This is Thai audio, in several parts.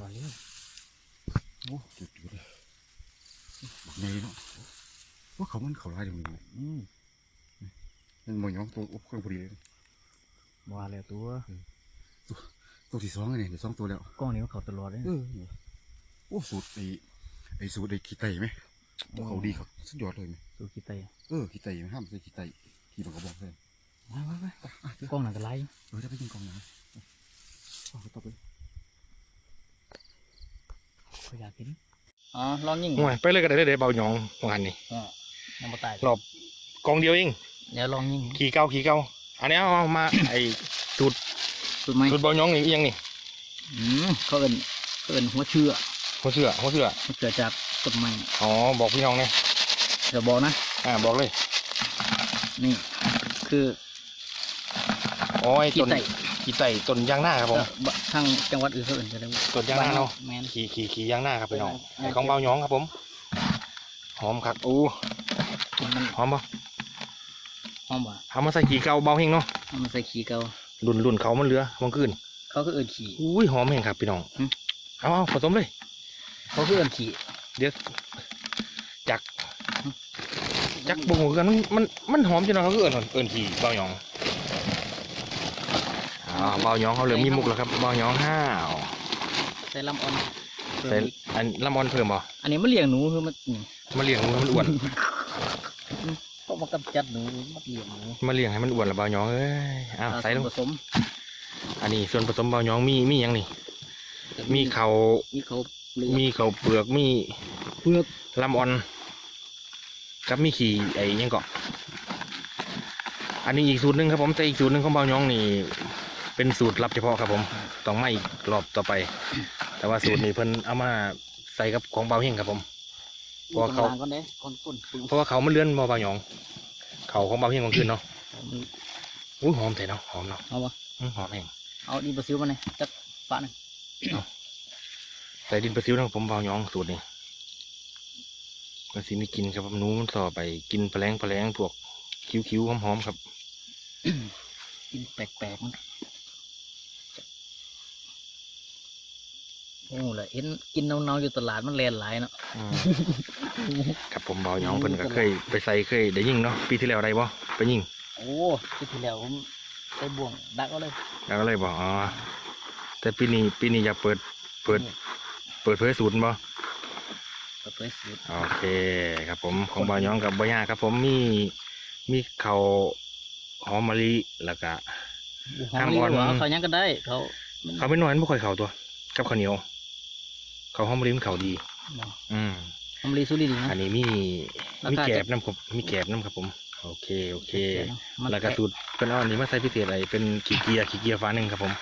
มาเลยโอ้จ็บอยู่เลยบักใหญ่เนาะว่าเขามันเขาลายเดี๋ยวนี้อืมมันมองย้องตัวเครื่องพอดีเลยมาแล้วตัว ตัวตัวที่สองไงเนี่ยเดี๋ยวสองตัวแล้วกล้องนี้มันเขาตลอดเลยโอ้สูตรไอ้ไอ้สูตรไอ้ขี้ไตไหมโอ้เขาดีเขาสุดยอดเลยไหมสูกิไตเออขี้ไตห้ามใส่ขี้ไตขี้มันก็บอกเลยไปไปไปกล้องหนังกระไรเออจะไปยิงกล้องหนะเอาไป ต่อไปเขาอยากกินอ๋อลองยิงห่วยไปเลยก็ได้เด้อเบาหยองวานนี่อ่ายังไม่ตายรอบกองเดียวเองเดี๋ยวลองยิงขี่เก้าขี่เก้าอันนี้เอาเอามา ไอ้สูตรสุดไหมสูตรเบาหยองนี่อีหยังนี่อืมเขาเอินเขาเอินหัวเชื่อหัวเสือหัวเสือมันเกิดจากต้นไม้อ๋อบอกพี่น้องเลยเดี๋ยวบอกนะอ่าบอกเลย นี่คืออ๋อไอ้ขี้ต้นไต ขี่ไต่ต้นยางหน้าครับผมเอ่อบะทางจังหวัดอื่นเขาเอินจะเรียกว่าต้นยางนาเนาะแมนขี่ขี่ขี่ยางหน้าครับพี่น้องเออไอ้ของเบาหยองครับผมหอมคักอู้มันหอมปะหอมว่ะเอามาใส่ขี่เก้าเบาเฮงเนาะเอามันใส่ขี้เการุ่นรุ่นเขามันเหลือมันขึ้นเขาก็เอินขี้อุ้ยหอมเฮงครับพี่น้องอืมเอาเอาผสมเลยเขาก็เอินขี้เดี๋ยวจักจักบงหูกันมันมันมันหอมจังเนาะเขาก็เอิญเอิญขี่เบาหยอง อ่าเบาหยองเขาเหลือมีมุกแล้วครับเบาหยองห้าวใส่ลำอ่อนเพิ่มใส่อีกอันละมอนเพิ่มบ่อันนี้มันเลี้ยงหนูคือมันนี่มาเลี้ยงให้มันอ้วนเพราะมันกำจัดหนูมันเลี้ยงหนูมาเลี้ยงให้มันอ้วนละเบาหยองเอ้ยอ้าวเอาใส่ลงส่วนผสม อันนี้ส่วนผสมเบาหยองมีมีหยังนี่มีเขามีเขาเปลือกมีเขาวเปลือกมีเปลือกลำอ่อนกับมีขี่ไอ้หยังเกาะอันนี้อีกสูตรหนึ่งครับผมแต่อีกสูตรหนึ่งของเบาหยองนี่ เป็นสูตรลับเฉพาะครับผมต้องไม่อีกรอบต่อไป แต่ว่าสูตรนี้เพิ่นเอามาใส่กับของเบาเฮงครับผม เพราะว่าเขาล้งก่อนเด้ก่อนก้นปึ้งเพราะว่าเขามันเลื่อนบ่เบาหยอง เขาของเบาเฮงของขึ้นเนาะมันอุ้ยหอมแต่เนาะหอมเนาะเอาวะอื้อหอมแห้งเอาดีบราซิลมาเลยจักฝาหนึ่งใส่ดินประซิวนะครับผมเบาหยองสูตรนี้มันสิมีกินครับผมหนูมันต่อไปกินแปลงแปลงพวกคิ้วๆหอมๆครับกินแปลกๆมัน โอ้เลยเห็นกินเนาๆอยู่ตลาดมันแลนหลายเนาะอืมครับผมเบาหยองเพิ่นก็เคยไปใส่เคยได้ยิงเนาะปีที่แล้วได้บ่ไปยิงโอ้ปีที่แล้วผมไปบ่วงดักเอาเลยแล้วก็เลยบอกอ๋อแต่ปีนี้ปีนี้อยากเปิดเปิด เปิดเผยสูตรบ่เปิดเผยสูตรโอเคครับผมของบ่าวยองกับบ่ยากครับ ผมมีมีเขาวหอมมะลิแล้วก็หอมห้ามลีอ่อนหัวเขายังก็ได้เขามันเขาวไม่น้อยมันบ่ค่อยเข้าตัวกับข้าวเหนียว เขาวหอมมะลิมันเข้าดี อืมหอมลีสุรินทร์นะอันนี้มีรามีคาแกจะบน้ำครับมีแกบน้ำครับผม โอเคโอเคมันแล้วก็สูตรเป็นเอาอันนี้มาใส่พิเศษอะไรเป็นขี้เกียร์ขี้เกียร์ฟ้าหนึ่งครับผม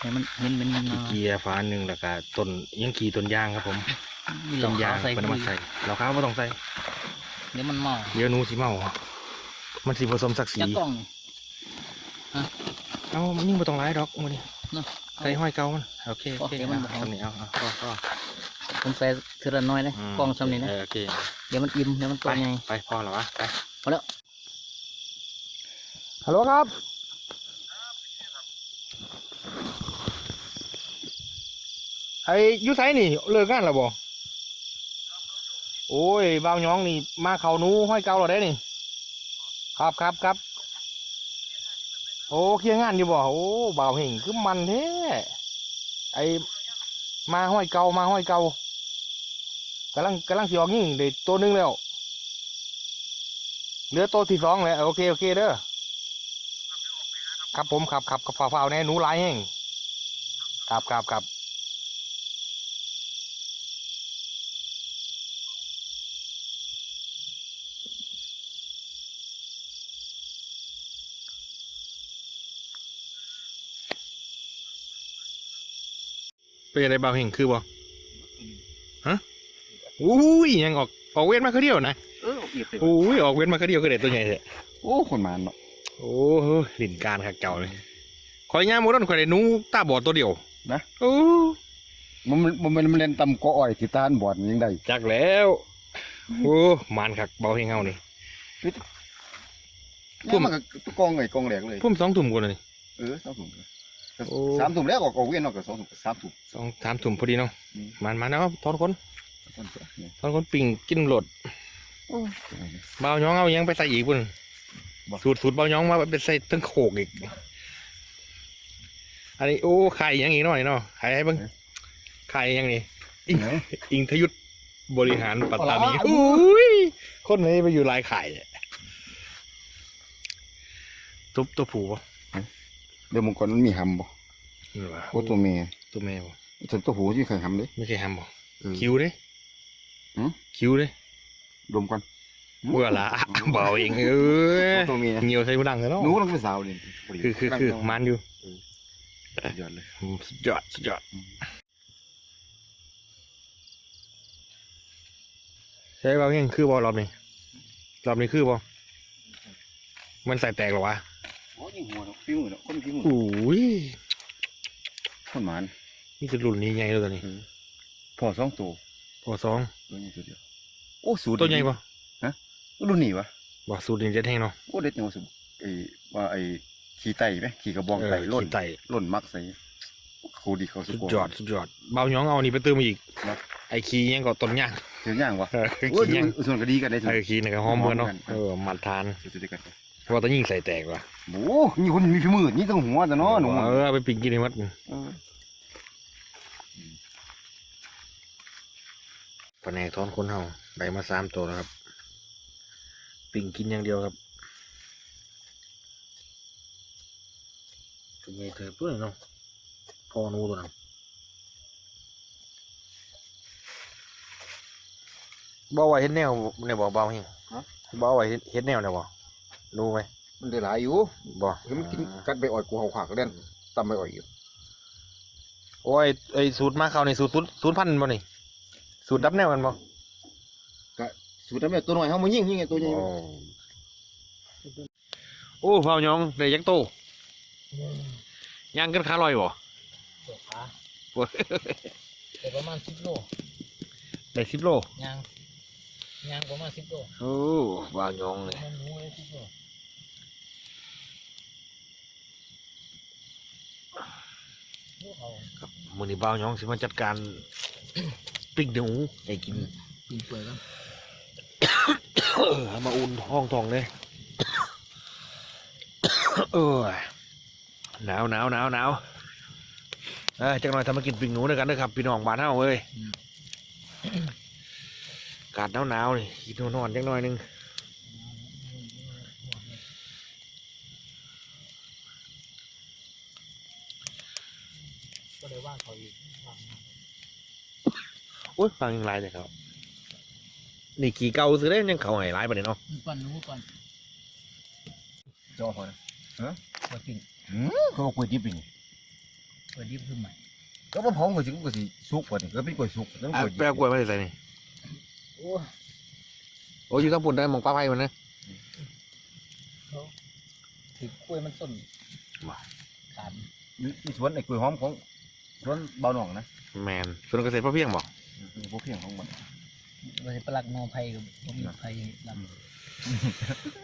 ให้มันเห็นเป็นมันขี้เกียร์ฟ้าหนึ่งแล้วก็ต้นยังขี้ต้นยางครับผมมีเหต้ล่านยางขาวใส่เป็นเอามาใส่เราข้าวไม่ต้องใส่เดี๋ยวมันเมาเดี๋ยวหนูสิเมามันสิผสมศักดิ์ศรีจักกล้องนี่เอามันยิ่งบ่ต้องร้ายดอกมื้อนี้เนาะใส่ห้อยเก่ามันโอเคโอเคโอเคมันบ่เอาสำนี้เอาเอาก็ก็ผมใส่เทอละน้อยนะมกล้องซ้ำนี่นะเออโอเคเดี๋ยวมันอิ่มเดี๋ยวมันไปตัวใหญ่ไปพอแล้ววะไปพอแล้วฮัลโหลครับไอ้อยูไซนี่เลิกงานแล้วบ่โอ้ยบ่าวหยองนี่มาเขาหนูห้อยเก่าแล้วได้นี่ ครับครับครับ โอ้เคลียงานอยู่บ่โอ้บ่าวเห่งคือมันแท้ไอมาห้อยเก่ามาห้อยเก่ากำลังกำลังสิออกยิ่งได้ตัวนึงแล้วเหลือตัวที่สองแล้วโอเคโอเคเด้อครับผมครับครับกับฝ่าฝ่าวแน่หนูหลายแห้งครับครับครับ เป็นอะไรบ่าวเห่งคือบ่ฮะอุ้ยยังออกออกเวทมาคือเดียวนะเออเอียดเลยโอ้ยออกเว้นมาก็เดียวก็เด็ดตัวใหญ่เลยโอ้คนมาเนาะโอ้โหลิ่นการขักเจ้าเลยคอยย่างโมดอนคอยได้หนูตาบอดตัวเดียวนะโอ้มันมันมันมันเล่นตำกออ้อยที่ตานบอดมันยังได้จักแล้วโอ้มันขักเบาเฮงเฮานี่พุ่พุ่มมมันก็กองไอ้กองแหลกเลยพุ่มสองถุ่มกูเลยเออต้องถุง โอ้ สามถุ่มแล้วออกออกเวียนออกกับสองถุ่มสามถุ่มสองสามถุ่มพอดีเนาะอืม มันมาแล้วทอนคนต้นเสือเนี่ยทอนคนปิ่งกินโหลดเบาย้องเอายังไปใส่อีกปุ่นบ่สูตรสูตรเบาย้องมาไปใส่ตั้งโขกอีก อันนี้โอ้ไข่ยังอีกหน่อยเนาะไข่ให้เบิ่งไข่ยังนี่อิงไหนอิงทยุทธบริหารปัตตานีเอาล่ะอุ้ยคนนี้ไปอยู่ลายไข่เนี่ยตุ๊บตัวผูปะ เดี๋ยวมังกรมันมีหำบ่นี่วะโอ้ตัวเมียตัวแม่ปะส่วนตัวหูที่เคยหำเลยไม่ใช่แฮมบ่เออคิวเด้หืมคิวเด้ดมกันเมื่อละเบาเองเออตัวเมียเหนียวใส่ผู้ดังเลยเนาะหนูต้องเป็นสาวเลยคือคือคือมันอยู่ยอดเลยสุดยอดสุดยอดใช่เบาเองคือบอลรอบนี้รอบนี้คือบอมันใส่แตกเหรอวะโอ้ยิงหัวเนาะฟิวเนาะคนฟิวอุ้ยคนหมานนี่จะรุ่นนี้ไงเลยตัวนี้พอสองตัวพอสองตัวนี้ตัวเดียวโอ้สูตรตัวใหญ่ปะรุ่นนี้วะบอกสูตรนี้จะแท่งเนาะโอ้เด็ดจังว่าสุไอ้ว่าไอ้ขี่ไต่ไหมขี่กระบองเออไต่ล่นขี้ไต่ล่นมักใส่ครูดีเขาสุสุดดยอดสุดยอดเบาหยองเอานี่ไปเติมมาอีกครับไอ้ขี้ยังก็ต้นย่างถึงย่างวะเออโอ้ยขี้ยังส่วนก็ดีกันได้สุดไอ้ขี้นี่ก็หอมเหมือนเนาะหอมเหมือนกันเออมันทานสุดๆกันเพราะ ว่าต้องยิงใส่แตกว่ะโอ้นี่คนมีฝีมือนี่ต้องหัวแต่เนาะหนูเออเอาไปปิ้งกินในวัดเออแผนกทอนคนเฮาได้มาสามตัวแล้วครับ ปิ้งกินอย่างเดียวครับตัวใหญ่เถิดตัวนี้เนาะพอหนูตัวนั้นบ่ว่าเห็นแนวในบ่เบาเฮงบ่ว่าเห็นเห็นแนวเนี่ยบ่ รู้ไหมมันได้หลายอยู่บ่คือมันกินกัดไปอ่อยกูเห่าขากเล่นตำไปอ่อยอยู่โอ้ยไอ้สูตรมาเขาในสูตรศูนย์ศูนย์พันบ่นี่สูตรดับแนวกันบ่ก็สูตรทำแบบตัวหน่อยเฮามายิงยิงไอ้ตัวใหญ่โอ้โอ้เฝ้ายองได้ยักษ์โตย่างกันขาลอยบ่เดี๋ยวขาบ่เดี๋ยวประมาณสิบโลได้สิบโลยางยางประมาณสิบโลโอ้บ่าวยองเลย มันหนูเลยสิบโลลูกเขา ครับมื้อนี้บ่าวยองสิมาจัดการ ปิ้งหนูให้กินปีนเปลือยกันเอามาอุ่นห้องทองเลย เออหนาวหนาวหนาวหนาวเอ้ยจังหน่อยทำมากินปิ้งหนูด้วยกันนะครับพี่น้องบ้านเฮาเอ้ยอากาศหนาวหนาวๆนี่กินนอนๆจังหน่อยหนึง ก็เลยว่างเขาอีกว่าง โอ้ยฟังยังไรเลยครับนี่ขี่เก่าซื้อได้ยังเขาให้ร้ายไปเลยเนาะมีก่อนหนูก่อนจอพอนะเปิดปิ่งหืมเขาบอกกล้วยดิบนี่เปิดดิบขึ้นใหม่ก็บ่พร้อมก็สิก็สิสุกกว่านี่ก็เป็นกล้วยสุกต้องอะกล้วยดิบแปลกล้วยมาใส่นี่โอ้โอ้ยอยู่ข้างบนได้มองปลาไผ่มันนะถือกล้วยมันต้นขาดนี่นี่สวนไอ้กล้วยหอมของสวนเบาหนองนะแมนส่วนเกษตรพ่อเพียงบอก นี่พวกเพียงของมันมันจะปลักนอไผ่กับผมมีไผ่ล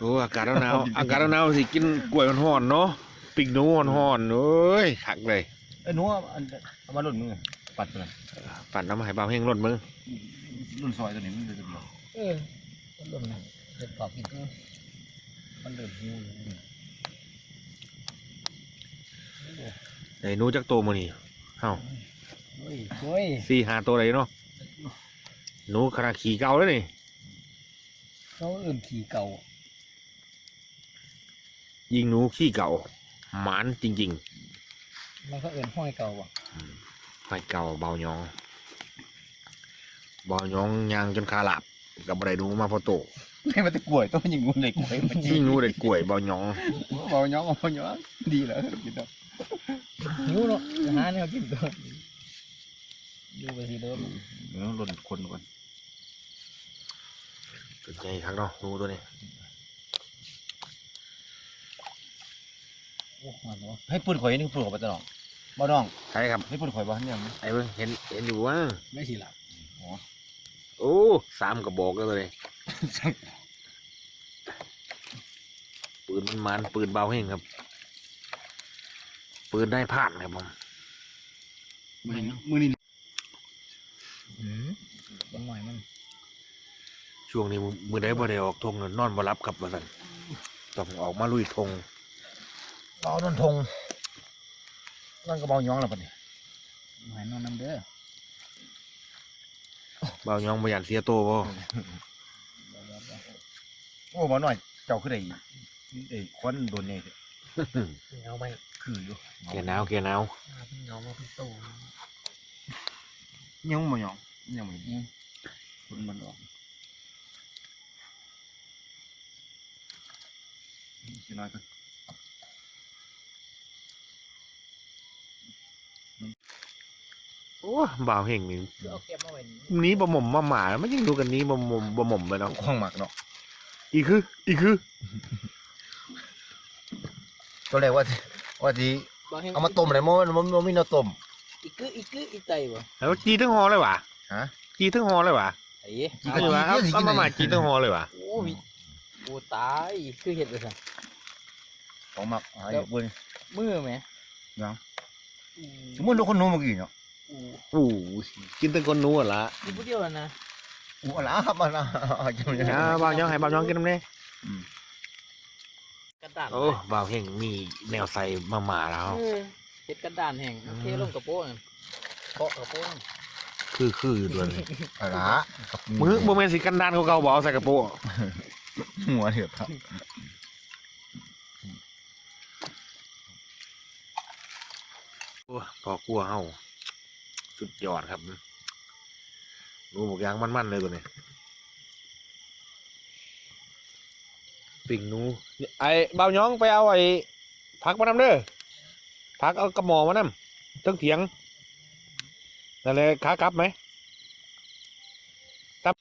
โอ้อากาศหนาวๆอากาศหนาวๆสิกินกล้วยห่อนๆเนาะปิ้งหนูห่อนๆเอ้ยขักเลยไอ้หนูเอาอันเอามาหล่นมือปัดไปเลยปั่นน้ำให้เบาเฮงร่นมึงรุ่นซอยตัวนี้มันจะเป็นแบบำเออมันลมนะเด็ดปอกกินก็มันเดือดหิวเลยไอ้หนูจักโตมือนี่เอ้าเฮ้ยเฮ้ยสี่ห้าตัวเลยเนาะ หนูขนาดขี่เก่าแล้วนี่เขาเอื่นขี่เก่ายิงหนูขี้เก่าหมานจริงมันก็เอื่นห้อยเก่าว่ะๆไฟเก่าเบายอง เบายองยางจนขาหลับกับอะไรหนูมาพอโตให้มันจะกล้วยต้องยิงงูในกล้วยมันยิงหนูได้กล้วยเบายองเบาหยองเบาหยองดีแล้วกินแล้วหิวเนาะจะหาเนี่ยกินตัว ดูไปสิเดิมเดี๋ยวหล่นคนก่อนเป็นไงครับเนาะหนูตัวนี้โอ้มันวะให้ปืนข่อยนี่ปืนข่อยไปตลอดบ่น้องใช่ครับให้ปืนข่อยบ่ทันยังไอ้เบิ่งเห็นเห็นอยู่ว่าไม่สิหลับโอ้สามกระบอกแล้วตัวนี้ปืนมันมันปืนเบาเฮงครับ ปืนได้ผ่านครับผมมือนี้มือนี้อืม บางหน่อยมันช่วงนี้มือได้บ่ได้ออกทงนอนบ่รับครับว่าซั่นต้องออกมาลุยทงรอนอนทงนั่นก็เบาย้องแล้วปะเนี่ยหอยนอนน้ำเด้อเบาย้องบ่อยากเสียโตวบ่โอ้บ่หน่อย เจ้าคือได้ไอ้ควันโดนนี่เอาไปคืออยู่แกหนาวแกหนาวเอามาพี่โตยังบ่ยองยังบ่ยัง คนมันออกสิน้อยกันโอ้บ่าวเฮงนี่เอาเก็บมาไว้หนี้บ่หม่อมมาหมามันยังดูกันหนี้บ่หม่อมบ่หม่อมเลยเนาะข้องหมักเนาะอีคือ อีคือตอนแรกว่าสิว่าสิเอามาต้มเลยมันมันมันมีแนวต้มอีกึอีกึอีไตบ่แล้วจีทั้งหอเลยวะฮะจีทั้งหอเลยวะ ไอ้จีเอาเลยวะเอาเอามาหมาจีทั้งหอเลยวะโอ้ยโอ้ตายคือเห็ดเลยสั่นของหมักหายเบิ่งมือไหมยังสมมุติลูกคนหนู้เมื่อกี้เนาะอู้โอ้กินตั้งคนนู้นละกินผู้เดียวอะนะอู้อะไรครับมันอะจังอ่าบ่าวย้องให้บ่าวย้องกินน้ำเน่กระดานโอ้บ่าวเฮงมีแนวใส่มาหมาแล้วเออเห็ดกระดานแห้งเอาเทลงกระโปรงเกาะกระโปรง คือคืออยู่ด้วยอะไรมือบ่แม่นสิกันดานเขาเก่าๆบ่เอาใส่กระโปรงหัวเถื่อนครับโอ้พอกลัวเฮาสุดยอดครับหนูหมกยางมันๆเลยตัวนี้ปิ่งหนูไอ้บ่าวย้องไปเอาไอ้ผักมานำเด้อผักเอากระหมอมานำตั้งเถียง นั่นเลยขากลับไหมกลับ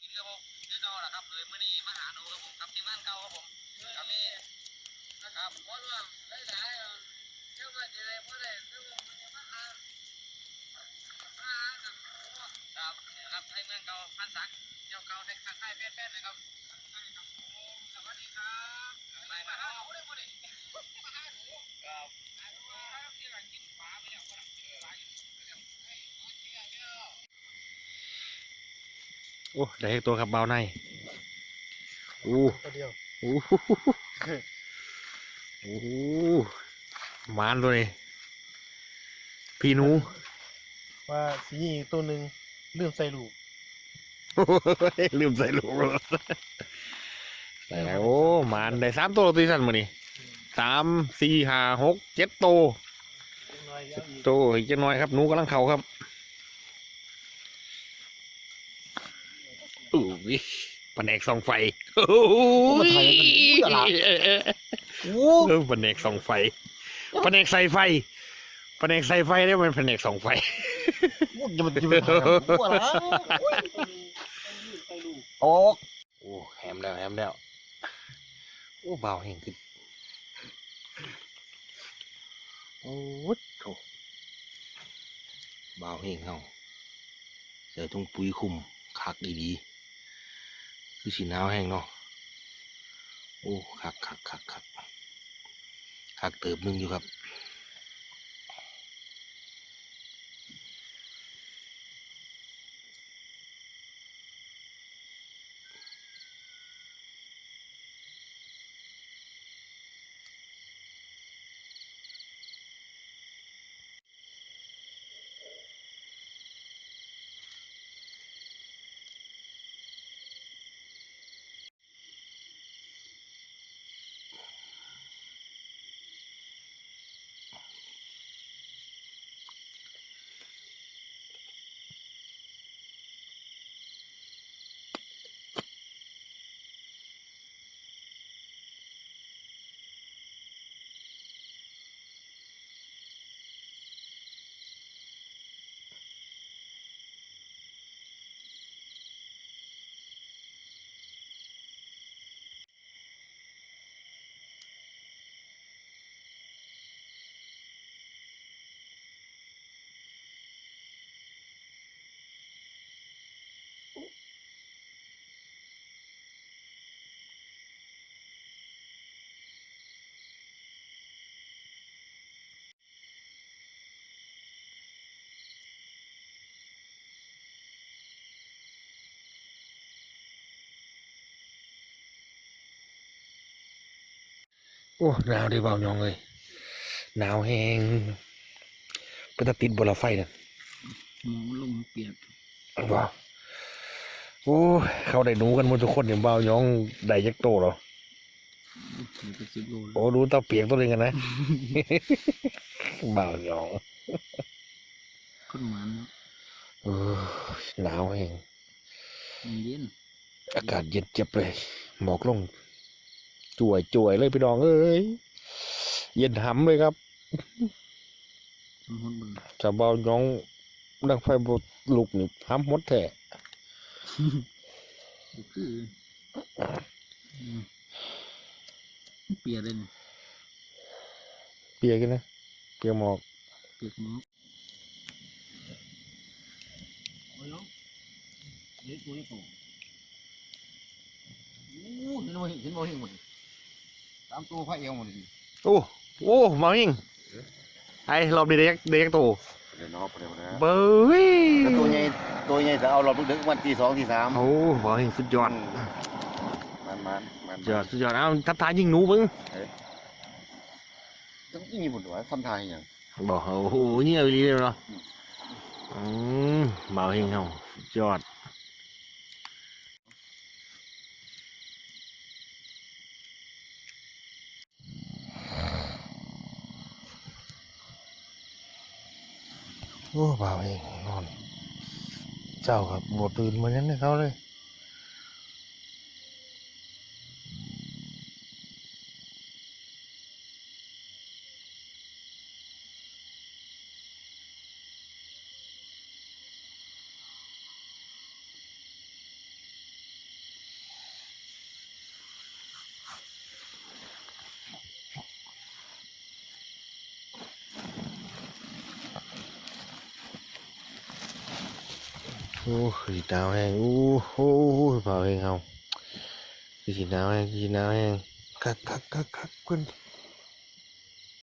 โอ้ได้ตัวครับเบาในโอ้ตัวเดียวโอ้โหโอ้โหมานตัวนี้พี่หนูว่าสีนี้ตัวหนึ่งลืมใส่ลูกลืมใส่ลูกแล้วใส่แล้วโอ้มานได้สามตัวตีสันมานี่สามสี่ห้าหกเจ็ดตัวน้อยแล้วอีกตัวอีกจะน้อยครับหนูกำลังเข่าครับ อู้วิแผนกส่องไฟโอ้ยเออแผนกส่องไฟแผนกใส่ไฟแผนกใส่ไฟได้มันแผนกส่องไฟจะมันจะมันหัวละโอ้โอ้แฮมแล้วแฮมแล้วโอ้เบาแห่งขึ้นโอ้โถเบาแห่งเฮาเดี๋ยวต้องปุ๋ยคุมคักดีๆ คือสีหนาวแห้งเนาะโอ้คักคักคักคักคักเติบหนึงอยู่ครับ โอ้หนาวดิเบาหยองเลยหนาวแห้งเป็นตะติดบนละไฟน่ะหมองลงเปียกว้าวโอ้ยเขาได้หนูกันหมดทุกคนเนี่ยเบาหยองได้ยักโตเหรอเดี๋ยวไปสิบโลแล้วโอ้รู้เตาเปียกตัวเองกันนะ เบาหยองคนหมันเนาะเออหนาวแห้งมันเย็น อากาศเย็นเจ็บเลยหมอกลง จ่วยจ่วยเลยพี่น้องเอ้ยเย็นหำเลยครับมันหดเบิ่งชาวบ้านน้องดังไฟบลุกนี่หำหมดแท้ก็คืออืมมันเปียกเลยนี่เปียกกันนะ เปียกหมอก เปียกหมอกเด็กตัวนี้โตอู้เห็นบ่เห็นบ่เห็นห มดตามตัวพระเอวหมดเลยโอ้โอ้มาหิงไอ้รอบนี้ได้ยักได้ยักโตเดี๋ยวน้องเดี๋ยวนะเบ้ยตัวใหญ่ตัวใหญ่จะเอาเราดึกๆวันที่สองที่สามโอ้มาหิงสุดยอดมันมันมันสุดยอดสุดยอดเอาทับทายยิงหนูเบึงต้องยิงหมดหัวทำทายอย่างบอกโอ้โหนี่เอาดีเลยเนาะอืมมาหิงเฮาสุดยอด โอ้บ่าวเองนอน เจ้าครับบวตื่นมายังให้เขาเลย โอ้คือสีหนาวแห้งโอ้โหเบาเอ